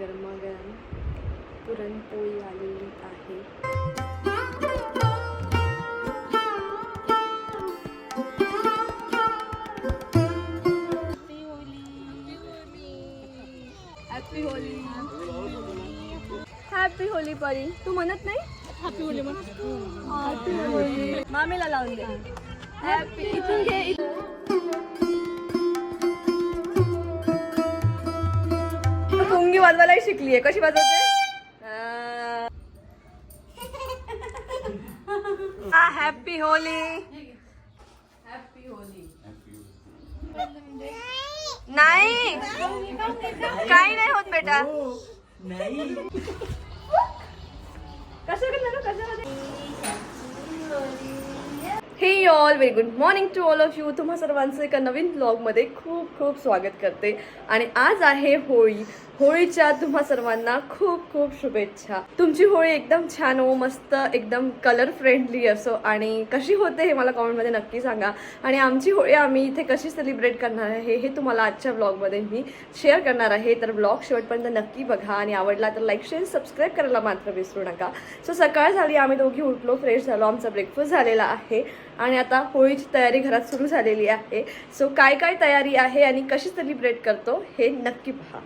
गरमागरम पुरणपोळी आलेली आहे. हॅपी होली हॅपी होली परी तू म्हणत नाही? हॅपी होली हॅपी होली मामीला लावून दे. हॅपी इथून घे वाजवायलाही शिकलीये. कशी वाजवते? हा हॅपी होली. Happy Holy. नाही. काही नाही होत बेटा. Hey all very good morning to all of you तुम्हा सर्वांचं एका नवीन ब्लॉगमध्ये खूप खूप स्वागत करते. आणि आज आहे होळी. होळीच्या तुम्हा सर्वांना खूप खूप शुभेच्छा. तुमची होळी एकदम छान हो मस्त एकदम कलर फ्रेंडली असो आणि कशी होते हे मला कॉमेंटमध्ये नक्की सांगा. आणि आमची होळी आम्ही इथे कशी सेलिब्रेट करणार आहे हे तुम्हाला आजच्या ब्लॉगमध्ये मी शेअर करणार आहे. तर ब्लॉग शेवटपर्यंत नक्की बघा आणि आवडला तर लाईक शेअर सबस्क्राईब करायला मात्र विसरू नका. सो सकाळ झाली आम्ही दोघी उठलो फ्रेश झालो आमचा ब्रेकफास्ट झालेला आहे. आणि आता होळीची तयारी घरात सुरू झालेली आहे. सो काय काय तयारी आहे आणि कशी सेलिब्रेट करतो हे नक्की पहा.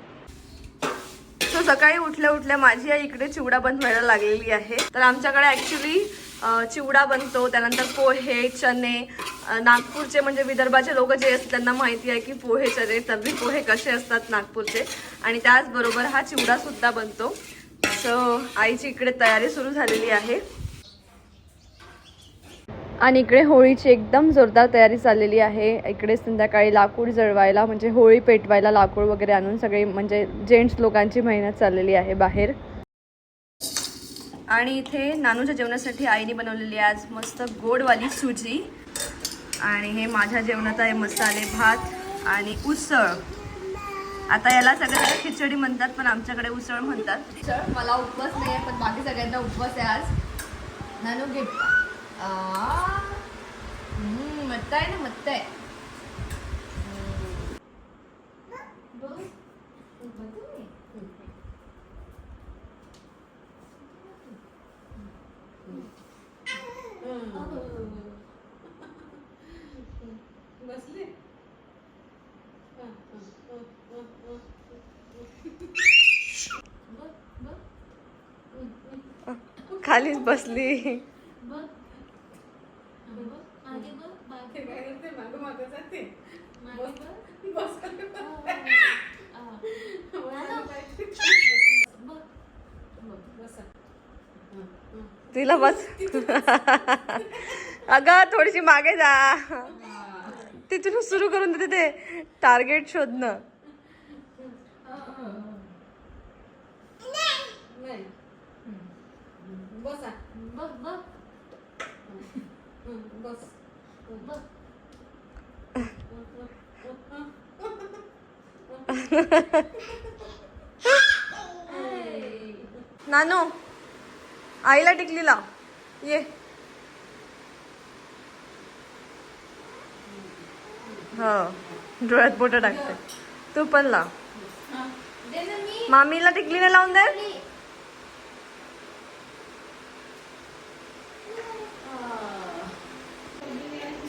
सो सकाळी उठल्या उठल्या माझी आई इकडे चिवडा बनवायला लागलेली आहे. तर आमच्याकडे ॲक्च्युली चिवडा बनतो त्यानंतर पोहे चणे नागपूरचे म्हणजे विदर्भाचे लोक जे असतात त्यांना माहिती आहे की पोहे चणे तर्री पोहे कसे असतात नागपूरचे. आणि त्याचबरोबर हा चिवडा सुद्धा बनतो. सो आईची इकडे तयारी सुरू झालेली आहे. आणि इकडे होळीची एकदम जोरदार तयारी चाललेली आहे. इकडे संध्याकाळी लाकूड जळवायला म्हणजे होळी पेटवायला लाकूड वगैरे आणून सगळी म्हणजे जेंट्स लोकांची मेहनत चाललेली आहे बाहेर. आणि इथे नानूच्या जेवणासाठी आईने बनवलेली आज मस्त गोडवाली सुजी. आणि हे माझ्या जेवणात आहे मसाले भात आणि उसळ. आता याला सगळ्या खिचडी म्हणतात पण आमच्याकडे उसळ म्हणतात. मला उपवास नाही आहे पण बाकी सगळ्यांना उपवास आहे आज. नानू गिफ्ट मत आहे ना मत आहे खालीच बसली. तिला बस. अगं थोडीशी मागे जा. तिथून सुरू करून देते ते टार्गेट शोधणं. नानू आईला टिकली लाव. ये. हो. डोळ्यात बोट टाकते. तू पण लाव. मामीला टिकलीने लावून दे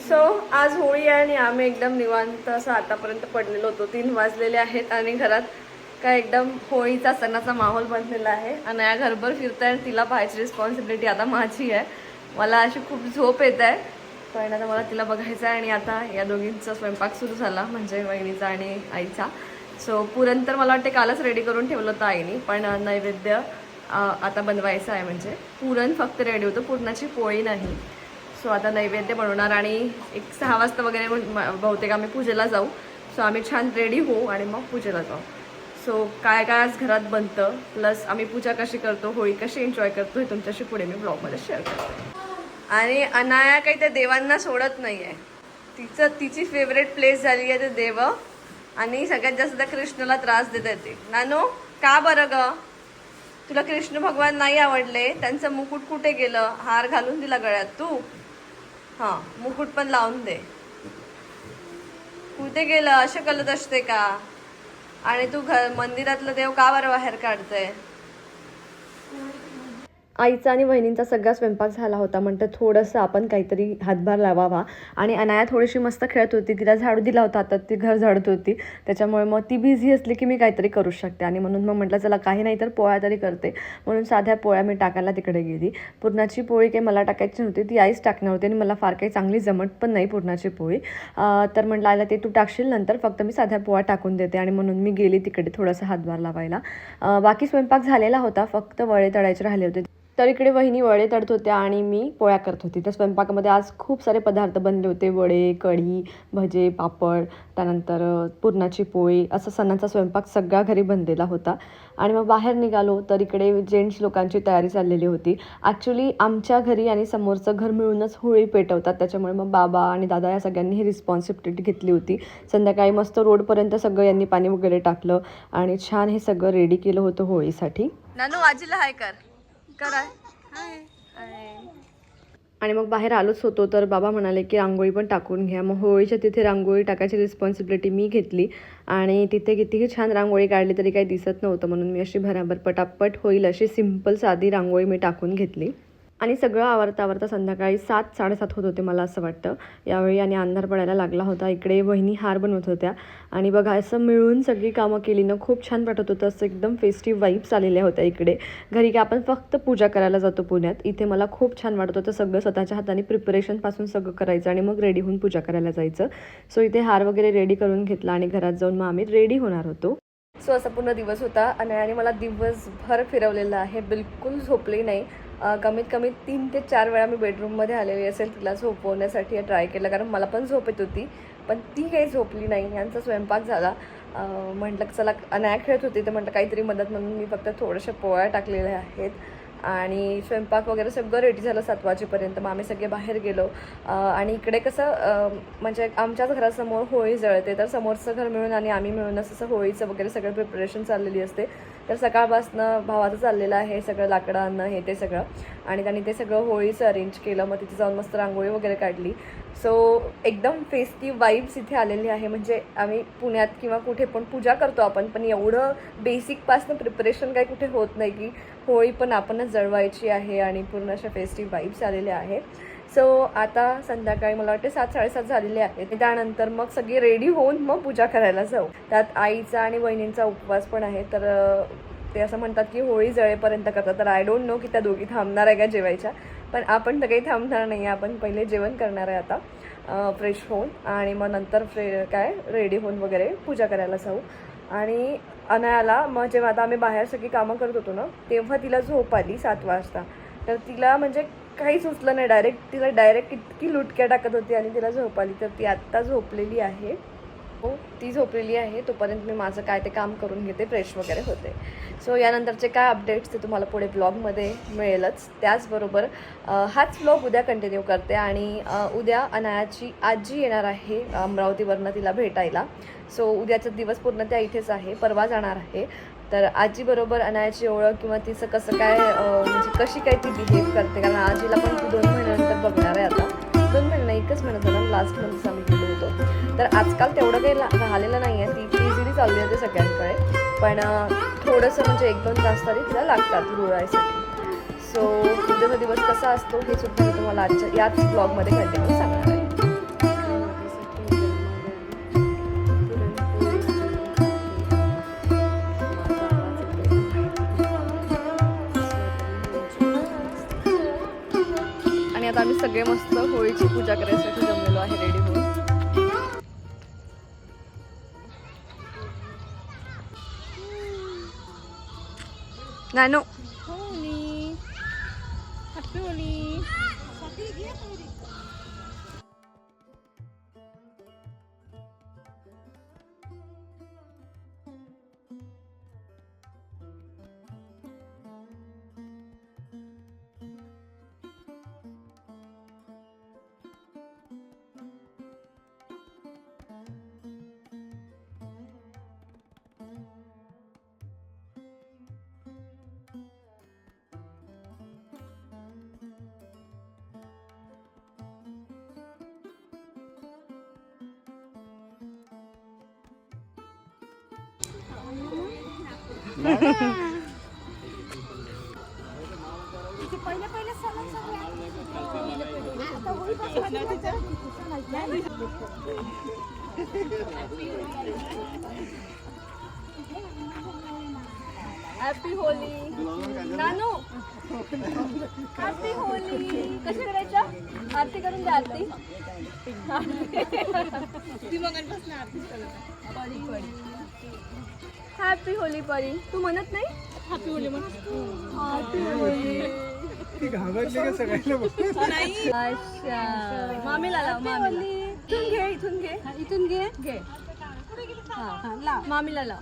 सो आज होळी आहे आणि आम्ही एकदम निवांत असं आतापर्यंत पडलेलो होतो. तीन वाजलेले आहेत आणि घरात काय एकदम होळीचा सणाचा माहोल बनलेला आहे. आणि या घरभर फिरताय आणि तिला पाहायची रिस्पॉन्सिबिलिटी आता माझी आहे. मला अशी खूप झोप येत आहे पण आता मला तिला बघायचं आहे आणि आता या दोघींचा स्वयंपाक सुरू झाला म्हणजे वहिनीचा आणि आईचा. सो पुरण तर मला वाटते कालच रेडी करून ठेवलं होतं आईने पण नैवेद्य आता बनवायचं आहे म्हणजे. पुरण फक्त रेडी होतं पुरणाची पोळी नाही. सो आता नैवेद्य बनवणार आणि एक सहा वाजता वगैरे म- बहुतेक आम्ही पूजेला जाऊ. सो आम्ही छान रेडी होऊ आणि मग पूजेला जाऊ. सो काय काय आज घरात बनतं प्लस आम्ही पूजा कशी करतो होळी कशी एन्जॉय करतो हे तुमच्याशी पुढे मी ब्लॉगमध्ये शेअर करतो. आणि अनाया काही त्या देवांना सोडत नाही आहे तिचं तिची फेवरेट प्लेस झाली आहे ते देव. आणि सगळ्यात जास्त त्या कृष्णाला त्रास देत येते नानो का बरं ग? तुला कृष्ण भगवान नाही आवडले त्यांचं मुकुट कुठे गेलं? हार घालून दिला गळ्यात तू? हां मुकुट पण लावून दे. कुठे गेलं? असं कलत असते का? आणि तू घर मंदिरातलं देव का बरं बाहेर काढतंय? आईचा आणि बहिणींचा सगळा स्वयंपाक झाला होता. म्हणतं थोडंसं आपण काहीतरी हातभार लावावा. आणि अनाया थोडीशी मस्त खेळत होती. तिला झाडू दिला होता. आता ती घर झाडत होती. त्याच्यामुळे मग ती बिझी असली की मी काहीतरी करू शकते. आणि म्हणून मग म्हटलं चला काही नाही तर पोळ्या तरी करते. म्हणून साध्या पोळ्या मी टाकायला तिकडे गेली. पुरणाची पोळी काही मला टाकायची नव्हती. ती आईच टाकणार होती आणि मला फार काही चांगली जमत पण नाही पुरणाची पोळी. तर म्हटलं आईला ते तू टाकशील नंतर. फक्त मी साध्या पोळ्या टाकून देते. आणि म्हणून मी गेली तिकडे थोडासा हातभार लावायला. बाकी स्वयंपाक झालेला होता. फक्त वळे तळायचे राहिले होते. तर इकडे वहिनी वडे तळत होत्या आणि मी पोळ्या करत होती. तर स्वयंपाकामध्ये आज खूप सारे पदार्थ बनले होते. वडे कढी भजे पापड त्यानंतर पुरणाची पोळी असं सणांचा स्वयंपाक सगळा घरी बनलेला होता. आणि मग बाहेर निघालो तर इकडे जेंट्स लोकांची तयारी चाललेली होती. ॲक्च्युली आमच्या घरी आणि समोरचं घर मिळूनच होळी पेटवतात. त्याच्यामुळे मग बाबा आणि दादा या सगळ्यांनी ही रिस्पॉन्सिबिलिटी घेतली होती. संध्याकाळी मस्त रोडपर्यंत सगळं यांनी पाणी वगैरे टाकलं आणि छान हे सगळं रेडी केलं होतं होळीसाठी. नानू आजीला हाय कर. करा. आणि मग बाहेर आलोच होतो तर बाबा म्हणाले की रांगोळी पण टाकून घ्या. मग होळीच्या तिथे रांगोळी टाकायची रिस्पॉन्सिबिलिटी मी घेतली. आणि तिथे कितीही छान रांगोळी काढली तरी काही दिसत नव्हतं म्हणून मी अशी भराभर पटापट होईल अशी सिंपल साधी रांगोळी मी टाकून घेतली. आणि सगळं आवरता आवरता संध्याकाळी सात साडेसात होत होते मला असं वाटतं. यावेळी आणि अंधार पडायला लागला होता. इकडे वहिनी हार बनवत होत्या. आणि बघा असं मिळून सगळी कामं केली ना खूप छान वाटत होतं. असं एकदम फेस्टिव्ह वाईब्स आलेल्या होत्या इकडे. घरी की आपण फक्त पूजा करायला जातो पुण्यात. इथे मला खूप छान वाटत होतं. सगळं स्वतःच्या हाताने प्रिपरेशनपासून सगळं करायचं आणि मग रेडी होऊन पूजा करायला जायचं. सो इथे हार वगैरे रेडी करून घेतला आणि घरात जाऊन मग आम्ही रेडी होणार होतो. सो असा पूर्ण दिवस होता. आणि आणि मला दिवसभर फिरवलेलं आहे. बिलकुल झोपले नाही. कमीत कमी तीन ते चार वेळा मी बेडरूममध्ये आलेली असेल तिला झोपवण्यासाठी ट्राय केलं. कारण मला पण झोप येत होती पण ती काही झोपली नाही. यांचा स्वयंपाक झाला. म्हटलं चला अनाया खेळत होती. तर म्हटलं काहीतरी मदत म्हणून मी फक्त थोड्याशा पोळ्या टाकलेल्या आहेत. आणि स्वयंपाक वगैरे सगळं रेडी झालं सात वाजेपर्यंत. मग आम्ही सगळे बाहेर गेलो. आणि इकडे कसं म्हणजे आमच्याच घरासमोर होळी जळते. तर समोरचं घर मिळून आणि आम्ही मिळूनच असं होळीचं वगैरे सगळं प्रिपरेशन चाललेली असते. तर सकाळपासनं भावाचं चाललेलं आहे सगळं लाकडं आणणं हे ते सगळं. आणि त्यांनी ते सगळं होळीचं अरेंज केलं. मग तिथे जाऊन मस्त रांगोळी वगैरे काढली. सो एकदम फेस्टिव्ह वाईब्स इथे आलेली आहे. म्हणजे आम्ही पुण्यात किंवा कुठे पण पूजा करतो आपण. पण एवढं बेसिकपासनं प्रिपरेशन काही कुठे होत नाही की होळी पण आपणच जळवायची आहे आणि पूर्ण अशा फेस्टिव्ह वाईब्स आलेल्या आहेत. सो आता संध्याकाळी मला वाटते सात साडेसात झालेले आहेत. त्यानंतर मग सगळी रेडी होऊन मग पूजा करायला जाऊ. त्यात आईचा आणि वहिनींचा उपवास पण आहे. तर ते असं म्हणतात की होळी जळेपर्यंत करतात. तर आय डोंट नो की त्या दोघी थांबणार आहे का जेवायच्या. पण आपण तर काही थांबणार नाही. आपण पहिले जेवण करणार आहे आता फ्रेश होऊन. आणि मग नंतर फ्रे काय रेडी होऊन वगैरे पूजा करायला जाऊ. आणि अनायाला मग जेव्हा आता आम्ही बाहेर सगळी कामं करत होतो ना तेव्हा तिला झोप आली सात वाजता. तर तिला म्हणजे काहीच उचलं नाही डायरेक्ट तिला डायरेक्ट इतकी लुटक्या टाकत होती आणि तिला झोप आली. तर ती आत्ता झोपलेली आहे. हो ती झोपलेली आहे तोपर्यंत मी माझं काय ते काम करून घेते फ्रेश वगैरे होते. सो यानंतरचे काय अपडेट्स ते तुम्हाला पुढे ब्लॉगमध्ये मिळेलच. त्याचबरोबर हाच ब्लॉग उद्या कंटिन्यू करते आणि उद्या अनायाची आजी येणार आहे अमरावतीवरनं तिला भेटायला. सो उद्याचा दिवस पूर्ण त्या इथेच आहे परवा जाणार आहे. तर आजीबरोबर अनायाची ओळख किंवा तिचं कसं काय म्हणजे कशी काय ती बिहेव करते कारण आजीला पण दोन महिन्यानंतर बघणार आहे आता. दोन महिने एकच महिना झाला लास्ट मंथ आम्ही होतो. तर आजकाल तेवढं काही राहिलेलं नाही आहे ती इझिली चालली होते सगळ्यांकडे. पण थोडंसं म्हणजे एक दोन तास तरी तिला लागतात रुळायसाठी सो उद्याचा दिवस कसा असतो हे सुद्धा मी तुम्हाला आजच्या याच ब्लॉगमध्ये कंटिन्यू सांगणार आहे. आणि आता आम्ही सगळे मस्त होळीची पूजा करायसाठी नानो हॅपी होली नानू हॅपी होली कशी करायचं? आरती करून द्या आरती. हॅपी होली परी तू म्हणत नाही? हॅपी होली हॅपी होली ती घाबरली का सगळ्यांना अच्छा. मामीला लाव मामीला. इथून घे इथून घे. इथून घे. घे. हा, लाव. मामीला लाव.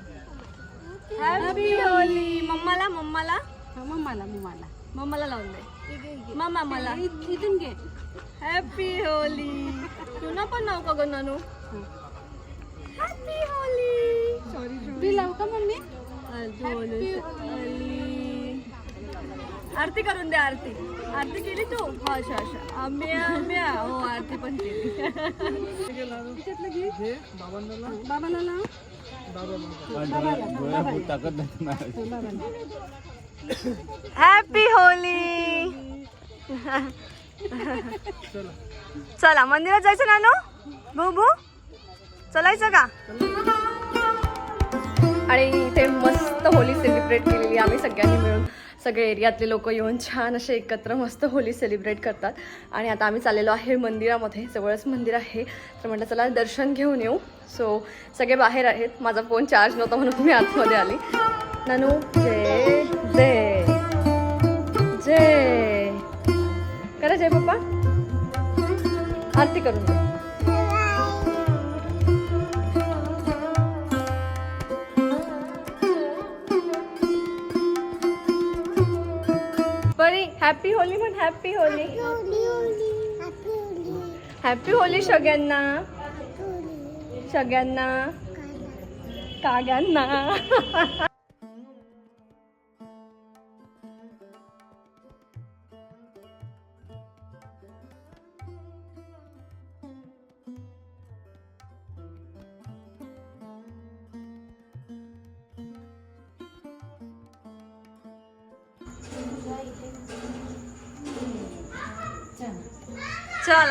हॅपी होली मम्माला मम्माला. हा, मम्माला मम्माला. मम्माला लावून दे. मम्मा मला. इ- इथून घे. हॅपी होली तुला पण नाव का ग नानू? हॅपी होली मी लावू का मम्मी? आरती करून दे आरती. आरती केली तू? हो, अच्छा अच्छा. आम्ही आम्ही हो. आरती पण केली. घे. लाव. बाबाला लाव. बाबा बाबाला हॅपी होली चला मंदिरात जायचं नानू? बुबू चलायचं का? आणि इथे मस्त होली सेलिब्रेट केलेली आम्ही सगळ्यांनी मिळून. सगळे एरियातले लोक येऊन छान असे एकत्र मस्त होली सेलिब्रेट करतात. आणि आता आम्ही चाललेलो आहे मंदिरामध्ये. जवळच मंदिर आहे. तर म्हटलं चला दर्शन घेऊन येऊ. सो सगळे बाहेर आहेत. माझा फोन चार्ज नव्हता म्हणून मी आतमध्ये आली. नानू जय जय जय. करा जय पप्पा. आरती करून हॅपी होली म्हण हॅपी होली हॅपी होली सगळ्यांना. सगळ्यांना. काग्यांना.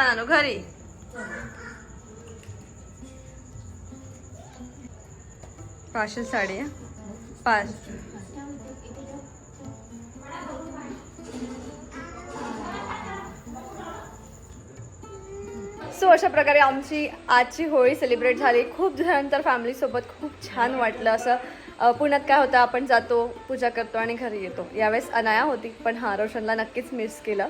चला घरी. पाचशे साडी पाच. सो अशा प्रकारे आमची आजची होळी सेलिब्रेट झाली. खूप दिवसानंतर फॅमिलीसोबत खूप छान वाटलं असं. पुण्यात काय होतं आपण जातो पूजा करतो आणि घरी येतो. यावेळेस अनाया होती पण हा रोशनला नक्कीच मिस केलं.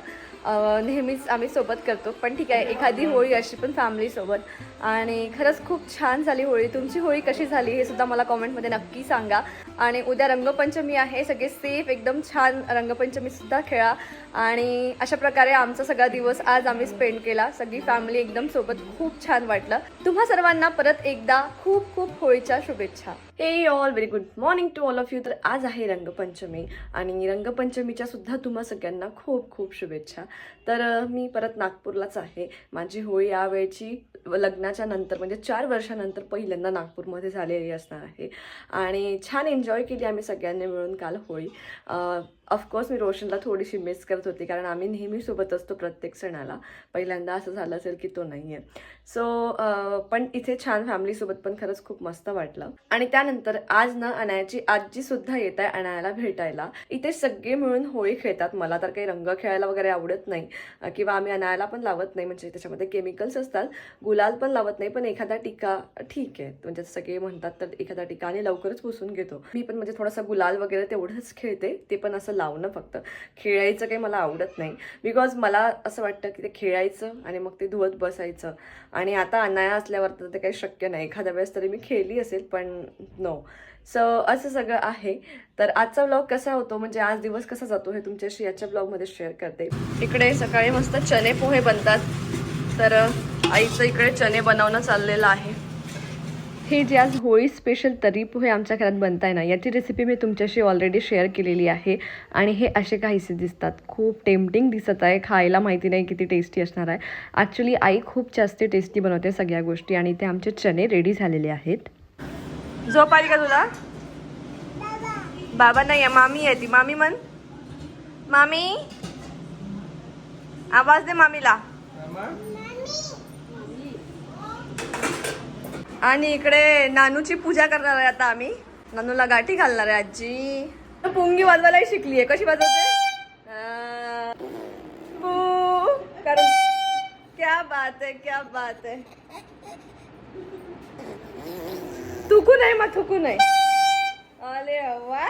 नेहमीच आम्ही सोबत करतो. पण ठीक आहे एखादी होळी अशी पण फॅमिलीसोबत आणि खरंच खूप छान झाली होळी. तुमची होळी कशी झाली हे सुद्धा मला कॉमेंटमध्ये नक्की सांगा. आणि उद्या रंगपंचमी आहे. सगळे सेफ एकदम छान रंगपंचमीसुद्धा खेळा. आणि अशा प्रकारे आमचा सगळा दिवस आज आम्ही स्पेंड केला. सगळी फॅमिली एकदम सोबत खूप छान वाटलं. तुम्हा सर्वांना परत एकदा खूप खूप होळीच्या शुभेच्छा. Hey all very good morning to all of you तर आज आहे रंगपंचमी आणि रंगपंचमीच्या सुद्धा तुम्हा सगळ्यांना खूप खूप शुभेच्छा. तर मी परत नागपूरलाच आहे. माझी होळी यावेळची लग्नाच्या नंतर म्हणजे चार वर्षानंतर पहिल्यांदा नागपूरमध्ये झालेली असणार आहे. आणि छान एन्जॉय केली आम्ही सगळ्यांनी मिळून काल होळी. ऑफकोर्स मी रोशनला थोडीशी मिस करत होती कारण आम्ही नेहमी सोबत असतो प्रत्येक सणाला. पहिल्यांदा असं झालं असेल की तो नाही आहे सो पण इथे छान फॅमिलीसोबत पण खरंच खूप मस्त वाटलं. आणि त्यानंतर आज ना अनायाची आजी सुद्धा येत आहे अनायाला भेटायला. इथे सगळे मिळून होळी खेळतात. मला तर काही रंग खेळायला वगैरे आवडत नाही. किंवा आम्ही अनायाला पण लावत नाही म्हणजे त्याच्यामध्ये केमिकल्स असतात. गुलाल पण लावत नाही पण एखादा टिका ठीक आहे. म्हणजे सगळे म्हणतात तर एखादा टीका आणि लवकरच पुसून घेतो. मी पण म्हणजे थोडासा गुलाल वगैरे तेवढंच खेळते. ते पण असं लावणं फक्त. खेळायचं काही मला आवडत नाही. बिकॉज मला असं वाटतं की ते खेळायचं आणि मग ते धुवत बसायचं. आणि आता अनाया असल्यावर तर ते काही शक्य नाही. एखाद्या वेळेस तरी मी खेळली असेल पण नो सो असं सगळं आहे. तर आजचा ब्लॉग कसा होतो? म्हणजे आज दिवस कसा जातो हे तुमच्याशी याच्या ब्लॉगमध्ये शेअर करते. इकडे सकाळी मस्त चणे पोहे बनतात. तर आईचं इकडे चणे बनवणं चाललेलं आहे. हे जे आज होळी स्पेशल तरी पोहे आमच्या घरात बनताय ना याची रेसिपी मी तुमच्याशी ऑलरेडी शेअर केलेली आहे. आणि हे असे काहीसे दिसतात. खूप टेम्पटिंग दिसत आहे. खायला माहिती नाही किती टेस्टी असणार आहे. ॲक्च्युली आई खूप जास्त टेस्टी बनवते सगळ्या गोष्टी आणि ते आमचे चणे रेडी झालेले आहेत. झोप आली का तुला? बाबा नाही आहे मामी आहे ती. मामी म्हण. मामी? आवाज दे मामीला. आणि इकडे नानूची पूजा करणार आहे आता आम्ही. नानूला गाठी घालणार आहे आजी. पुंगी वाजवायलाही शिकली आहे कशी वाजवते? कारण क्या बात है क्या बात है थुकू नाही मग थुकू नाही. अरे वा.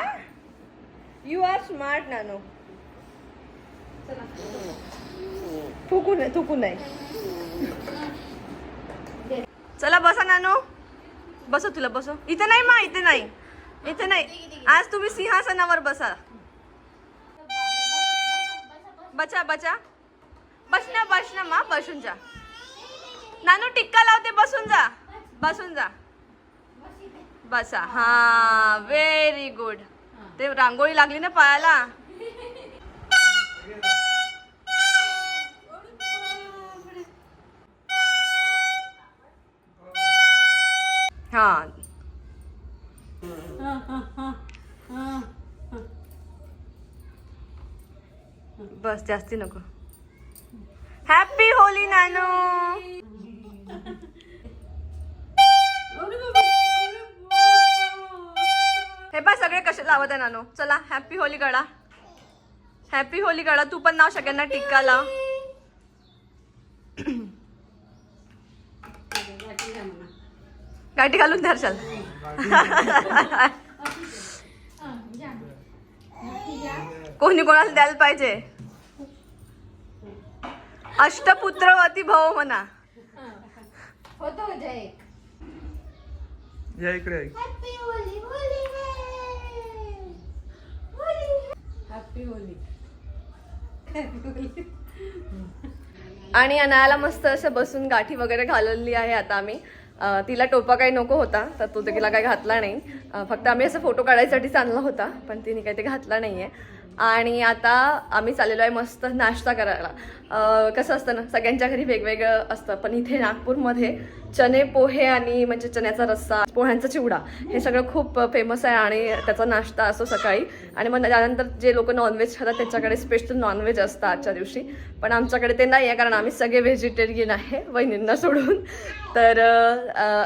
You are smart Nanu. थुकू नाही थुकू नाही. चला बसा नानू. बसो तुला बसो इथे नाही मा इथे नाही. इथे नाही. आज तुम्ही सिंहासनावर बसा. बचा बचा बस ना बस ना मा बसून जा. नानू टिक्का लावते बसून जा. बसून जा. बसा. हा व्हेरी गुड ते रांगोळी लागली ना पायाला? हा बस जास्ती नको. हॅपी होली नानू. हे पा सगळे कसे लावत आहे नानू. चला हॅपी होली गळा. हॅपी होली गळा. तू पण नाव सगळ्यांना टिक्का लाव. गाठी घालून धरशाल कोणी कोणाला द्यायला पाहिजे? अष्टपुत्रवती भाऊ म्हणा. होतो जय या इकडे आणि अनायाला मस्त असं बसून गाठी वगैरे घालवली आहे आता आम्ही. तिला टोपा काही नको होता तर तो तिला काही घातला नाही. फक्त आम्ही असं फोटो काढायसाठीच आणला होता पण तिने काही ते घातला नाही आहे आणि आता आम्ही चाललेलो आहे मस्त नाश्ता करायला. कसं असतं ना सगळ्यांच्या घरी वेगवेगळं असतं पण इथे नागपूरमध्ये चणे पोहे आणि म्हणजे चण्याचा रस्सा पोह्यांचा चिवडा हे सगळं खूप फेमस आहे आणि त्याचा नाश्ता असतो सकाळी. आणि मग त्यानंतर जे लोक नॉनव्हेज खातात त्यांच्याकडे स्पेशल नॉनव्हेज असतं आजच्या दिवशी. पण आमच्याकडे ते नाही आहे कारण आम्ही सगळे व्हेजिटेरियन आहे वहिनींना सोडून. तर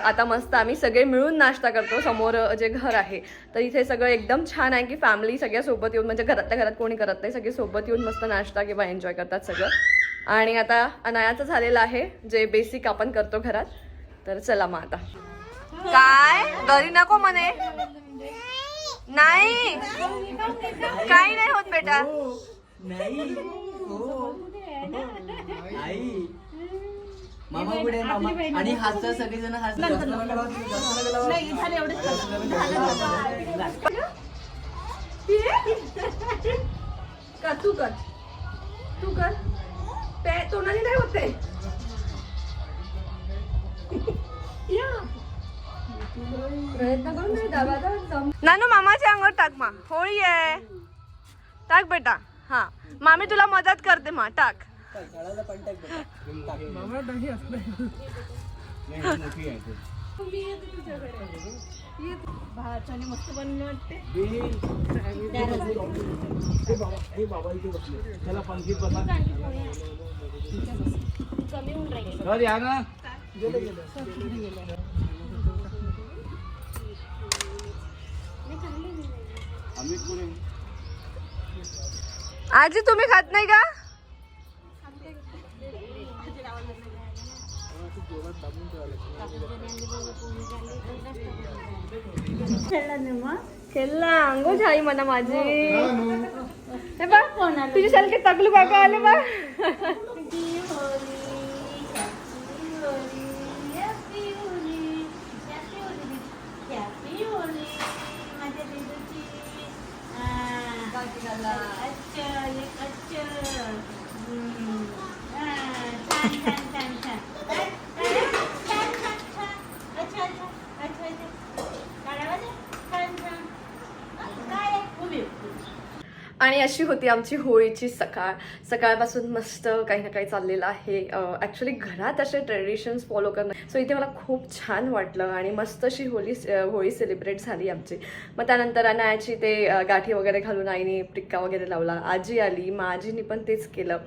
आता मस्त आम्ही सगळे मिळून नाश्ता करतो. समोर जे घर आहे तर इथे सगळं एकदम छान आहे की फॅमिली सगळ्या सोबत येऊन म्हणजे घरातल्या घरात कोणी करत नाही सगळे सोबत येऊन मस्त नाश्ता किंवा एन्जॉय करतात सगळं. आणि आता अनायाचं झालेलं आहे जे बेसिक आपण करतो घरात. तर चला मग आता. काय? घरी नको म्हणे. नाही. काही नाही होत बेटा. मामा पुढे मामा. आणि हसतात सगळेजण हसतात. तू कर? तू कर. पे तोंडाने नाही होते प्रयत्न करून नानू मामाच्या अंगावर टाक मा. होळी आहे. टाक बेटा. हा. मामी तुला मदत करते मा. टाक. मस्त बनले वाटते आजी तुम्ही खात नाही का? खेळला अंगो माझी. हे बा तुझी सारखे तगलू काका आले बा अशी होती आमची होळीची सकाळ. सकाळपासून मस्त काही ना काही चाललेलं आहे. ॲक्च्युली घरात असे ट्रेडिशन्स फॉलो करणं. सो इथे मला खूप छान वाटलं आणि मस्त अशी होळी होळी सेलिब्रेट झाली आमची. मग त्यानंतर अनायाची ते गाठी वगैरे घालून आईने टिक्का वगैरे लावला. आजी आली मग आजीनी पण तेच केलं.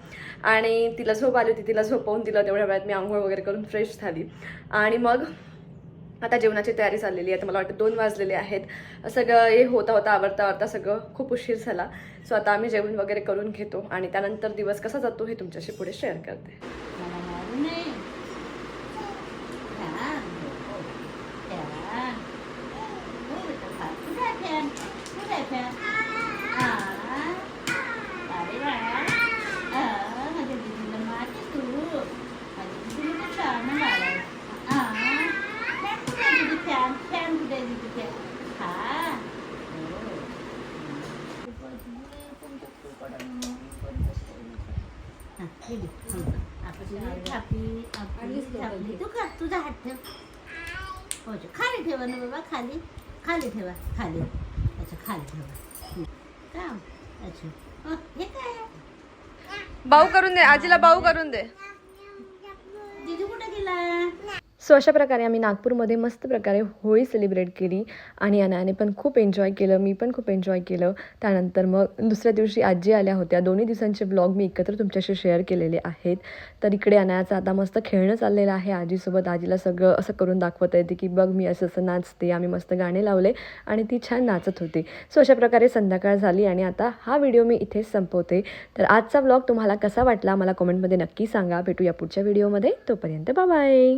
आणि तिला झोप आली होती. तिला झोपवून दिलं. तेवढ्या वेळात मी आंघोळ वगैरे करून फ्रेश झाली. आणि मग आता जेवणाची तयारी चाललेली आहे. तर मला वाटतं दोन वाजलेले आहेत. सगळं हे होता होता आवडता आवडता सगळं खूप उशीर झाला. सो आता आम्ही जेवण वगैरे करून घेतो आणि त्यानंतर दिवस कसा जातो हे तुमच्याशी पुढे शेअर करते. Yeah मारू नये फॅन हो, फॅन हो बेटा फॅन कुठे आहे फॅन कुठे आहे फॅन आ, अरे वा आ, माझ्या दीदीला मारते तू माझ्या दीदीला तर छान मारायला आ, फॅन कुठे आहे दीदी फॅन फॅन कुठे आहे दीदी फॅन हा हो. हा, दीदी, थांब. आपली आपली आपली आपली तू का तुझा हात ठेव हो खाली ठेवा ना बाबा खाली खाली ठेवा खाली अच्छा खाली ठेवा का अच्छा हे काय भाऊ करून दे आजीला भाऊ करून दे. दीदी कुठे गेला? सो अशा प्रकारे आम्ही नागपूरमध्ये मस्त प्रकारे होळी सेलिब्रेट केली आणि अनायाने पण खूप एन्जॉय केलं मी पण खूप एन्जॉय केलं. त्यानंतर मग दुसऱ्या दिवशी आजी आल्या होत्या. दोन्ही दिवसांचे ब्लॉग मी एकत्र तुमच्याशी शेअर केलेले आहेत. तर इकडे अनायाचं आता मस्त खेळणं चाललेलं आहे. आजीसोबत आजीला सगळं असं करून दाखवता येते की बघ मी असं असं नाचते आम्ही मस्त गाणे लावले आणि ती छान नाचत होती. सो अशा प्रकारे संध्याकाळ झाली आणि आता हा व्हिडिओ मी इथेच संपवते. तर आजचा ब्लॉग तुम्हाला कसा वाटला मला कमेंटमध्ये नक्की सांगा. भेटूया पुढच्या व्हिडिओमध्ये तोपर्यंत बाय